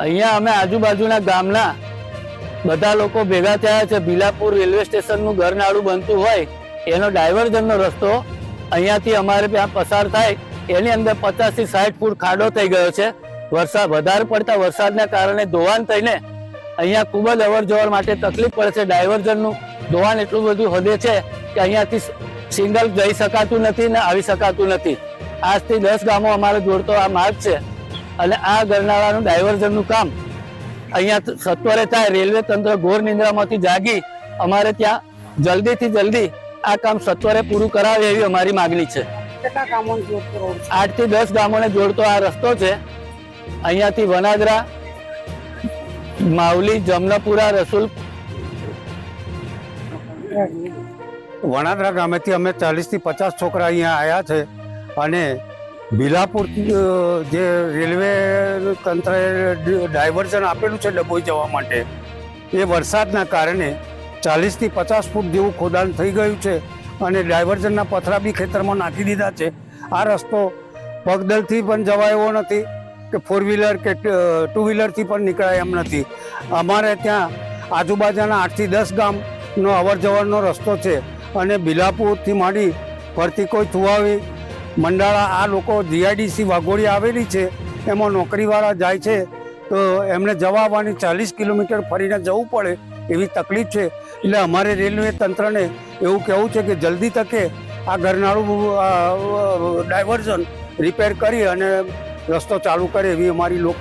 અહીંયા અમે આજુબાજુના ગામના બધા લોકો ભેગા થયા છે. ભીલાપુર રેલવે સ્ટેશનનું ઘરનાળું બનતું હોય, એનો ડાયવર્ઝનનો રસ્તો અહીંયાથી અમારે ત્યાં પસાર થાય. એની અંદર પચાસથી સાઠ ફૂટ ખાડો થઈ ગયો છે. વરસાદ વધારે પડતા વરસાદના કારણે ધોવાણ થઈને અહીંયા ખૂબ જ અવર માટે તકલીફ પડે છે. ડાયવર્ઝનનું ધોવાણ એટલું બધું હદે છે કે અહીંયાથી સિંગલ જઈ શકાતું નથી ને આવી શકાતું નથી. આજથી દસ ગામો અમારે જોડતો આ માર્ગ છે. અને આ ગરનાળાનું ડાયવર્ઝનનું કામ અહીંયા સત્વરે થાય રેલવે તંત્ર ઘોર નિંદ્રામાંથી જાગી અમારે ત્યાં જલ્દીથી જલ્દી આ કામ સત્વરે પૂરું કરાવે એવી અમારી માગણી છે. કેટલા કામો જોડતો રોડ છે? આઠથી દસ ગામોને જોડતો આ રસ્તો છે. અહીંયાથી વનાદરા માવલી જમનાપુરા રસુલ વણાદરા ગામેથી અમે ચાલીસથી પચાસ છોકરા અહીંયા આવ્યા છે અને ભીલાપુર જે રેલવે તંત્રએ ડાયવર્ઝન આપેલું છે ડભોઈ જવા માટે, એ વરસાદના કારણે ચાલીસથી પચાસ ફૂટ જેવું ખોદાણ થઈ ગયું છે અને ડાયવર્ઝનના પથરા બી ખેતરમાં નાખી દીધા છે. આ રસ્તો પગદલથી પણ જવાય એવો નથી કે ફોર વ્હીલર કે ટુ વ્હીલરથી પણ નીકળાય એમ નથી. અમારે ત્યાં આજુબાજુના આઠથી દસ ગામનો અવર જવરનો રસ્તો છે અને બિલાપુરથી માંડી ફરતી કોઈ થુવાવી મંડાળા આ લોકો જીઆઈડીસી વાઘોડી આવેલી છે, એમાં નોકરીવાળા જાય છે, તો એમને જવા આવવાની ચાલીસ કિલોમીટર ફરીને જવું પડે એવી તકલીફ છે. એટલે અમારે રેલવે તંત્રને એવું કહેવું છે કે જલ્દી તકે આ ગરનાળું ડાયવર્ઝન રિપેર કરી અને રસ્તો ચાલુ કરે એવી અમારી લોક